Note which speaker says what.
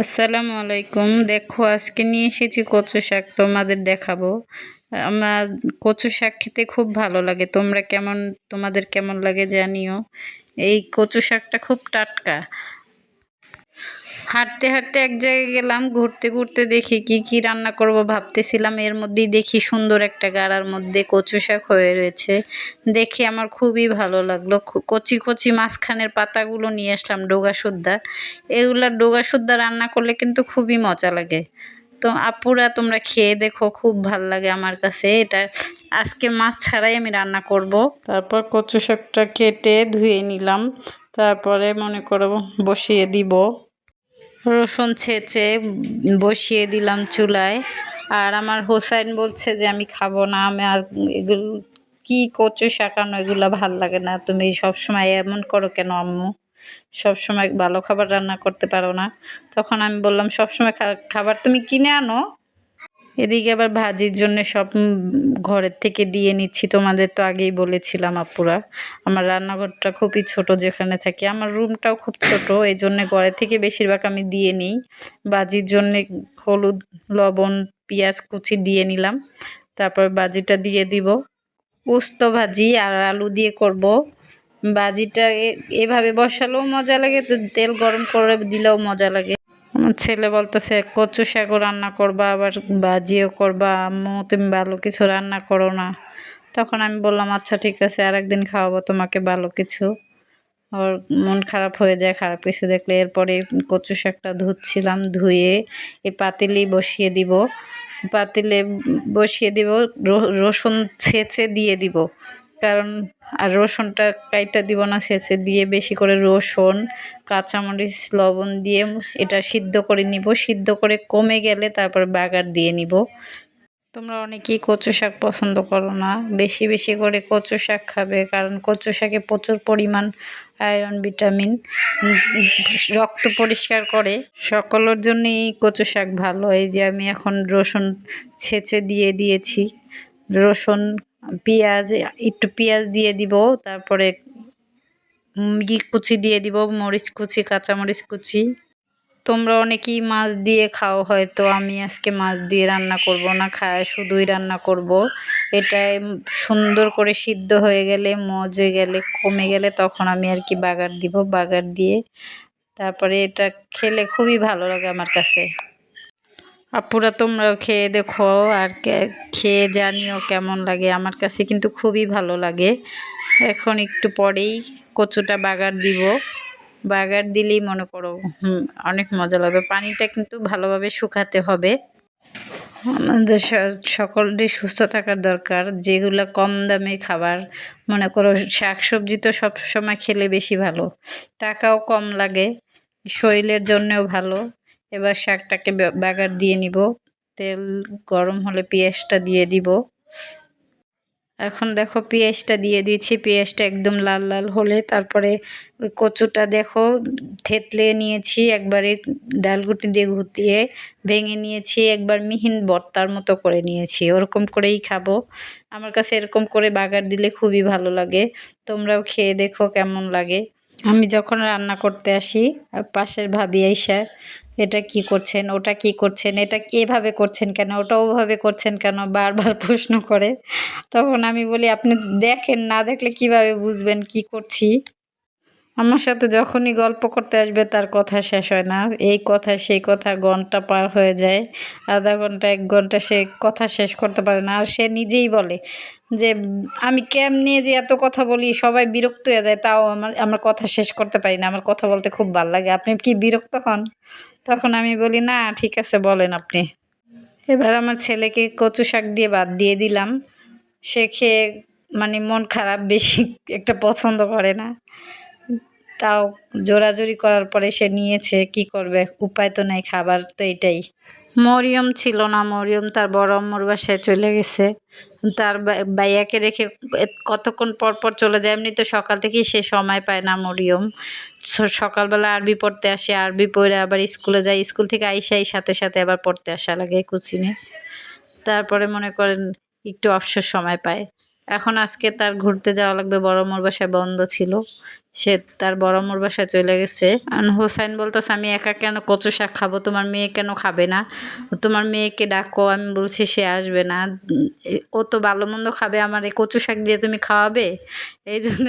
Speaker 1: আসসালামু আলাইকুম। দেখো, আজকে নিয়ে এসেছি কচু শাক, তোমাদের দেখাবো। আমার কচু শাক খেতে খুব ভালো লাগে। তোমরা কেমন, তোমাদের কেমন লাগে জানিও। এই কচু শাকটা খুব টাটকা। হাঁটতে হাঁটতে এক জায়গায় গেলাম, ঘুরতে ঘুরতে দেখি কি কি রান্না করব ভাবতেছিলাম। এর মধ্যেই দেখি সুন্দর একটা গাড়ার মধ্যে কচু শাক হয়ে রয়েছে। দেখে আমার খুবই ভালো লাগল। কচি কচি মাঝখানের পাতাগুলো নিয়ে আসলাম ডোগা সুদ্ধা। এগুলা ডোগা রান্না করলে কিন্তু খুবই মজা লাগে। তো আপুরা তোমরা খেয়ে দেখো, খুব ভালো লাগে আমার কাছে। এটা আজকে মাছ ছাড়াই আমি রান্না করব। তারপর কচু শাকটা কেটে ধুয়ে নিলাম। তারপরে মনে করো বসিয়ে দিব। রসুন ছেঁচে বসিয়ে দিলাম চুলায়। আর আমার হোসাইন বলছে যে, আমি খাব না, আমি আর এগুলো কী কচু শাকানো, এগুলো ভালো লাগে না। তুমি সবসময় এমন করো কেন আম্মু? সব সময় ভালো খাবার রান্না করতে পারো না। তখন আমি বললাম সব সময় খাবার তুমি কিনে আনো এদিকে আবার ভাজির জন্য সব ঘরের থেকে দিয়ে নিচ্ছি। তোমাদের তো আগেই বলেছিলাম আপুরা। আমার রান্নাঘরটা খুবই ছোট যেখানে থাকি। আমার রুমটাও খুব ছোট এই জন্যে ঘরের থেকে বেশিরভাগ আমি দিয়ে নিই। বাজির জন্যে হলুদ, লবণ, পেঁয়াজ কুচি দিয়ে নিলাম। তারপর বাজিটা দিয়ে দিব। উস্ত ভাজি আর আলু দিয়ে করব। বাজিটা এভাবে বসালেও মজা লাগে, তেল গরম করে দিলেও মজা লাগে। আমার ছেলে বলতেছে, কচু শাকও রান্না করবা, আবার ভাজিও করবা, আম্মু তুমি ভালো কিছু রান্না করো না। তখন আমি বললাম আচ্ছা ঠিক আছে আর একদিন খাওয়াবো তোমাকে ভালো কিছু। ওর মন খারাপ হয়ে যায়, খারাপ কিছু দেখলে। এরপরে কচু শাকটা ধুচ্ছিলাম, ধুয়ে এই পাতিলি বসিয়ে দিব। পাতিলে বসিয়ে দিব রসুন ছেঁচে দিয়ে দিব। কারণ আর রসুনটা কাইটা দিব না ছেঁচে দিয়ে বেশি করে রসুন, কাঁচামরিচ, লবণ দিয়ে এটা সিদ্ধ করে নিব। সিদ্ধ করে কমে গেলে তারপর বাগার দিয়ে নিব। তোমরা অনেকেই কচু শাক পছন্দ করো না। বেশি বেশি করে কচু শাক খাবে, কারণ কচু শাকে প্রচুর পরিমাণ আয়রন ভিটামিন রক্ত পরিষ্কার করে। সকলের জন্যই কচু শাক ভালো। এই যে আমি এখন রসুন ছেঁচে দিয়ে দিয়েছি। রসুন পেঁয়াজ, একটু পেঁয়াজ দিয়ে দিব, তারপরে ই কুচি দিয়ে দিব, মরিচ কুচি, কাঁচামরিচ কুচি। তোমরা অনেকেই মাছ দিয়ে খাও, হয়তো আমি আজকে মাছ দিয়ে রান্না করব না, খায়, শুধুই রান্না করব। এটাই সুন্দর করে সিদ্ধ হয়ে গেলে, মজে গেলে, কমে গেলে তখন আমি আর কি বাগার দিব, বাগার দিয়ে। তারপরে এটা খেলে খুবই ভালো লাগে আমার কাছে। আপুরা তোমরাও খেয়ে দেখো আর খেয়ে জানিও কেমন লাগে। আমার কাছে কিন্তু খুবই ভালো লাগে। এখন একটু পরেই কচুটা বাগার দিব। বাগার দিলেই মনে করো অনেক মজা লাগবে। পানিটা কিন্তু ভালোভাবে শুকাতে হবে। আমাদের সকলেরই সুস্থ থাকার দরকার। যেগুলো কম দামে খাবার, মনে করো শাক সবজি তো সব সময় খেলে বেশি ভালো। টাকাও কম লাগে, শরীরের জন্যও ভালো। এবার শাকটাকে বাগার দিয়ে নিব। তেল গরম হলে পেঁয়াজটা দিয়ে দিব। এখন দেখো পেঁয়াজটা দিয়ে দিয়েছি। পেঁয়াজটা একদম লাল লাল হলে তারপরে ওই কচুটা দেখো থেতলে নিয়েছি, একবারে ডালগুটি দিয়ে ঘুতিয়ে ভেঙে নিয়েছি, একবার মিহিন বর্তার মতো করে নিয়েছি। ওরকম করেই খাব। আমার কাছে এরকম করে বাগার দিলে খুবই ভালো লাগে। তোমরাও খেয়ে দেখো কেমন লাগে। আমি যখন রান্না করতে আসি পাশের ভাবি আইসা, এটা কি করছেন? ওটা কি করছেন? এটা এভাবে করছেন কেন? ওটা ওভাবে করছেন কেন? বারবার প্রশ্ন করে। তখন আমি বলি, আপনি দেখেন না দেখলে কীভাবে বুঝবেন কি করছি? আমার সাথে যখনই গল্প করতে আসবে, তার কথা শেষ হয় না। এই কথা, সেই কথা ঘণ্টা পার হয়ে যায়। আধা ঘণ্টা, এক ঘণ্টা সে কথা শেষ করতে পারে না। আর সে নিজেই বলে যে, আমি কেমনি যে এত কথা বলি, সবাই বিরক্ত হয়ে যায়। তাও আমার আমার কথা শেষ করতে পারি না। আমার কথা বলতে খুব ভালো লাগে। আপনি কি বিরক্ত হন? তখন আমি বলি, না, ঠিক আছে, বলেন আপনি। এবার আমার ছেলেকে কচু শাক দিয়ে বাদ দিয়ে দিলাম। সে খেয়ে মানে মন খারাপ, বেশি একটা পছন্দ করে না। তাও জোরাজোরি করার পরে সে নিয়েছে, কি করবে? উপায় তো নাই, খাবার তো এটাই। মরিয়ম ছিল না, মরিয়ম তার বড় আম্মুর বাসায় চলে গেছে। তার বাইয়াকে রেখে কতক্ষণ পর পর চলে যায়, এমনি তো সকাল থেকেই সে সময় পায় না মরিয়ম। সকালবেলা আরবি পড়তে আসে, আরবি পড়ে আবার স্কুলে যায়, স্কুল থেকে আইসাই সাথে সাথে আবার পড়তে আসা লাগে কোচিনে। তারপরে মনে করেন একটু অবসর সময় পায়। এখন আজকে তার ঘুরতে যাওয়া লাগবে। বড় মোর বাসায় বন্ধ ছিল। সে তার বড় মোর বাসায় চলে গেছে। হোসাইন বলতেছে, আমি একা কেন কচু শাক খাব? তোমার মেয়ে কেন খাবে না? তোমার মেয়েকে ডাকো, আমি বলছি সে আসবে না। ও তো ভালো মন্দ খাবে, আমার এই কচু শাক দিয়ে তুমি খাওয়াবে? এই জন্য